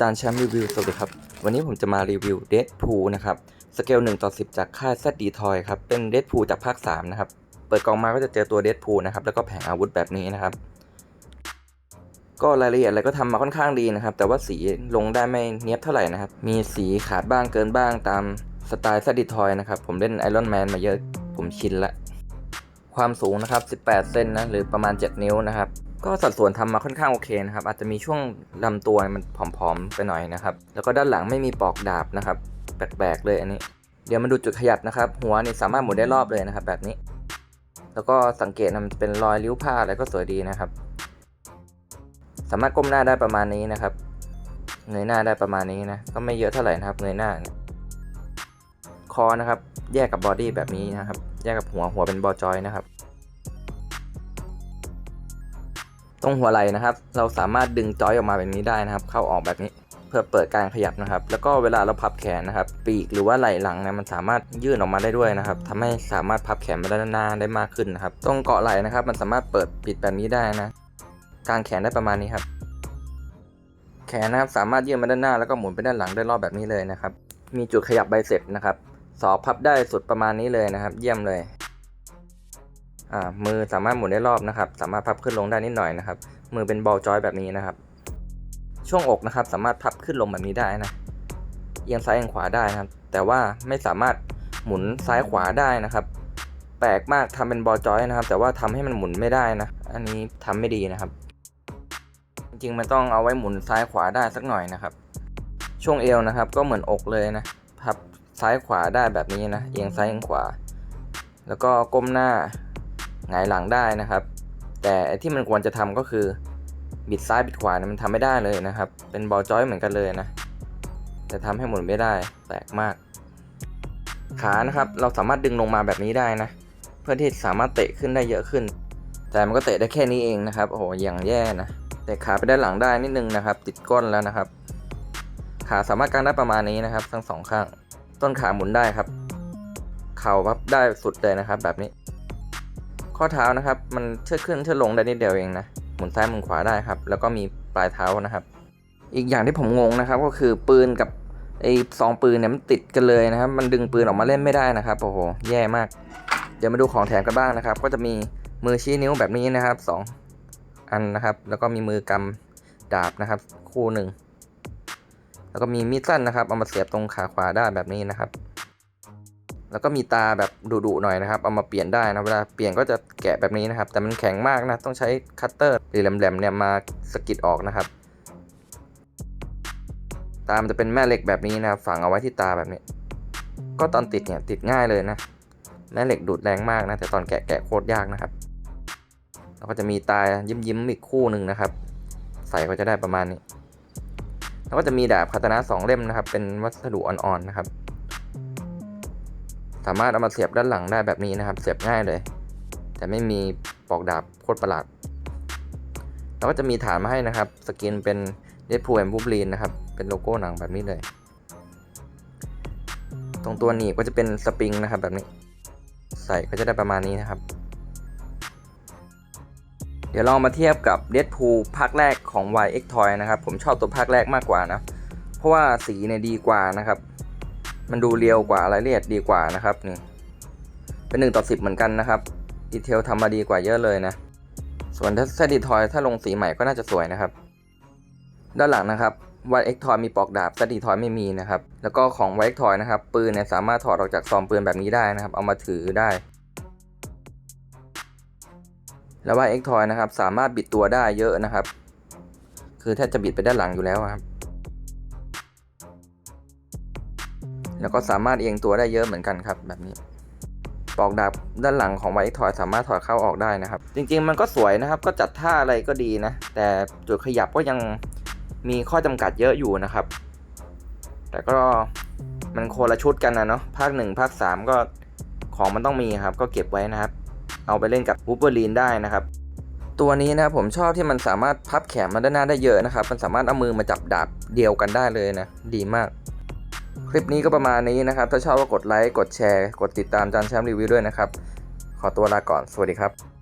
จานแชมป์รีวิวสวัสดีครับ วันนี้ผมจะมารีวิวเด p พูนะครับ สเกล1ต่อ 10 จากค่าย ZD Toy ครับ เป็นเด p พูจากภาค 3 นะครับ เปิดกล่องมาก็จะเจอตัวเด p พูนะครับ แล้วก็แผงอาวุธแบบนี้นะครับ ก็รายละเอียดอะไรก็ทำมาค่อนข้างดีนะครับ แต่ว่าสีลงได้ไม่เนี้ยบเท่าไหร่นะครับ มีสีขาดบ้างเกินบ้างตามสไตล์ ZD Toy นะครับ ผมเล่น Iron Man มาเยอะ ผมชินละ ความสูงนะครับ 18 เซนนะ หรือประมาณ 7 นิ้วนะครับ ก็สัดส่วนทำมาค่อนข้างโอเคนะครับ อาจจะมีช่วงลำตัวมันผอมๆไปหน่อยนะครับ แล้วก็ด้านหลังไม่มีปลอกดาบนะครับ แปลกๆเลยอันนี้ เดี๋ยวมาดูจุดขยับนะครับ หัวนี่สามารถหมุนได้รอบเลยนะครับ แบบนี้ แล้วก็สังเกตนะมันเป็นรอยริ้วผ้าอะไรก็สวยดีนะครับ สามารถก้มหน้าได้ประมาณนี้นะครับ เงยหน้าได้ประมาณนี้นะ ก็ไม่เยอะเท่าไหร่นะครับ เงยหน้า คอนะครับ แยกกับบอดี้แบบนี้นะครับ แยกกับหัวหัวเป็นบอจอยนะครับ ตรงหัวไหล่นะครับ เราสามารถดึงจอยออกมาแบบนี้ได้นะครับ เข้าออกแบบนี้เพื่อเปิดการขยับนะครับ แล้วก็เวลาเราพับแขนนะครับ ปีกหรือว่าไหล่หลังเนี่ยมันสามารถยื่นออกมาได้ด้วยนะครับทำให้สามารถพับแขนไปด้านหน้าได้มากขึ้นนะครับ ตรงเกาะไหล่นะครับ มันสามารถเปิดปิดแบบนี้ได้นะกางแขนได้ประมาณนี้ครับ แขนนะครับสามารถยื่นมาด้านหน้า แล้วก็หมุนไปด้านหลังได้รอบแบบนี้เลยนะครับ มีจุดขยับใบเสร็จนะครับสอบพับได้สุดประมาณนี้เลยนะครับ เยี่ยมเลย มือสามารถหมุนได้รอบนะครับ สามารถพับขึ้นลงได้นิดหน่อยนะครับ มือเป็นบอลจอยแบบนี้นะครับ ช่วงอกนะครับ สามารถพับขึ้นลงแบบนี้ได้นะ เอียงซ้ายเอียงขวาได้นะครับ แต่ว่าไม่สามารถหมุนซ้ายขวาได้นะครับ แปลกมากทำเป็นบอลจอยนะครับ แต่ว่าทำให้มันหมุนไม่ได้นะ อันนี้ทำไม่ดีนะครับ จริงๆมันต้องเอาไว้หมุนซ้ายขวาได้สักหน่อยนะครับ ช่วงเอวนะครับ ก็เหมือนอกเลยนะ พับซ้ายขวาได้แบบนี้นะ เอียงซ้ายเอียงขวา แล้วก็ก้มหน้า หงายหลังได้นะครับ แต่ที่มันควรจะทำก็คือบิดซ้ายบิดขวาเนี่ยมันทำไม่ได้เลยนะครับ เป็นบอลจอยเหมือนกันเลยนะ แต่ทำให้หมุนไม่ได้แปลกมาก ขานะครับเราสามารถดึงลงมาแบบนี้ได้นะ เพื่อที่สามารถเตะขึ้นได้เยอะขึ้น แต่มันก็เตะได้แค่นี้เองนะครับโอ้โหอย่างแย่นะแต่ขาไปด้านหลังได้นิดนึงนะครับ ติดก้นแล้วนะครับ ขาสามารถกางได้ประมาณนี้นะครับ ทั้งสองข้าง ต้นขาหมุนได้ครับ เข่าพับได้สุดเลยนะครับ แบบนี้ ข้อเท้านะครับมันเชื่อดขึ้นเชื่อดลงได้นิดเดียวเองนะหมุนซ้ายหมุนขวาได้ครับ แล้วก็มีปลายเท้านะครับ อีกอย่างที่ผมงงนะครับ ก็คือปืนกับไอ้ซองปืนเนี่ยมันติดกันเลยนะครับ มันดึงปืนออกมาเล่นไม่ได้นะครับโอ้โหแย่มาก เดี๋ยวมาดูของแถมกันบ้างนะครับ ก็จะมีมือชี้นิ้วแบบนี้นะครับสองอันนะครับ แล้วก็มีมือกำดาบนะครับ คู่หนึ่งแล้วก็มีมีดสั้นนะครับเอามาเสียบตรงขาขวาได้แบบนี้นะครับ แล้วก็มีตาแบบดุๆหน่อยนะครับ เอามาเปลี่ยนได้นะ เวลาเปลี่ยนก็จะแกะแบบนี้นะครับ แต่มันแข็งมากนะ ต้องใช้คัตเตอร์หรือแหลมๆเนี่ยมาสกิดออกนะครับ ตามจะเป็นแม่เหล็กแบบนี้นะครับ ฝังเอาไว้ที่ตาแบบนี้ ก็ตอนติดเนี่ยติดง่ายเลยนะ แม่เหล็กดูดแรงมากนะ แต่ตอนแกะแกะโคตรยากนะครับ แล้วก็จะมีตายิ้มยิ้มๆอีกคู่หนึ่งนะครับ ใส่ก็จะได้ประมาณนี้ แล้วก็จะมีดาบคาตานะสองเล่มนะครับ เป็นวัสดุอ่อนๆนะครับ สามารถเอามาเสียบด้านหลังได้แบบนี้นะครับ เสียบง่ายเลย แต่ไม่มีปลอกดาบโคตรประหลาดแล้วก็จะมีฐานมาให้นะครับ สกินเป็นเดดพูแอนบูบลีนนะครับ เป็นโลโก้หนังแบบนี้เลย ตรงตัวหนีบก็จะเป็นสปริงนะครับแบบนี้ ใส่ก็จะได้ประมาณนี้นะครับ เดี๋ยวลองมาเทียบกับ d e a d p o o l ภาคแรกของ YX Toy นะครับ ผมชอบตัวภาคแรกมากกว่านะ เพราะว่าสีเนี่ยดีกว่านะครับ มันดูเรียวกว่ารายละเอียดดีกว่านะครับนี่เป็น 1 ต่อ 10 เหมือนกันนะครับดีเทลทำมาดีกว่าเยอะเลยนะ ส่วนถ้าดีทอยถ้าลงสีใหม่ก็น่าจะสวยนะครับ ด้านหลังนะครับ YX Toy มีปอกดาบ z d Toy ไม่มีนะครับ แล้วก็ของ YX Toy นะครับ ปืนเนี่ยสามารถถอดออกจากซองปืนแบบนี้ได้นะครับ เอามาถือได้ แล้วว่า X Toy นะครับ สามารถบิดตัวได้เยอะนะครับ คือแทบจะบิดไปด้านหลังอยู่แล้วครับ แล้วก็สามารถเอียงตัวได้เยอะเหมือนกันครับแบบนี้ปลอกดาบด้านหลังของ X Toy สามารถถอดเข้าออกได้นะครับ จริงๆมันก็สวยนะครับ ก็จัดท่าอะไรก็ดีนะ แต่จุดขยับก็ยังมีข้อจำกัดเยอะอยู่นะครับ แต่ก็มันโคนละชุดกันนะเนาะภาค 1 ภาค 3 ก็ของมันต้องมีครับ ก็เก็บไว้นะครับ เอาไปเล่นกับวูเปอร์ลีนได้นะครับ ตัวนี้นะครับผมชอบที่มันสามารถพับแขนมาด้านหน้าได้เยอะนะครับ มันสามารถเอามือมาจับดาบเดียวกันได้เลยนะ ดีมาก คลิปนี้ก็ประมาณนี้นะครับ ถ้าชอบก็กดไลค์ กดแชร์ กดติดตามจานแชมป์รีวิวด้วยนะครับ ขอตัวลาก่อน สวัสดีครับ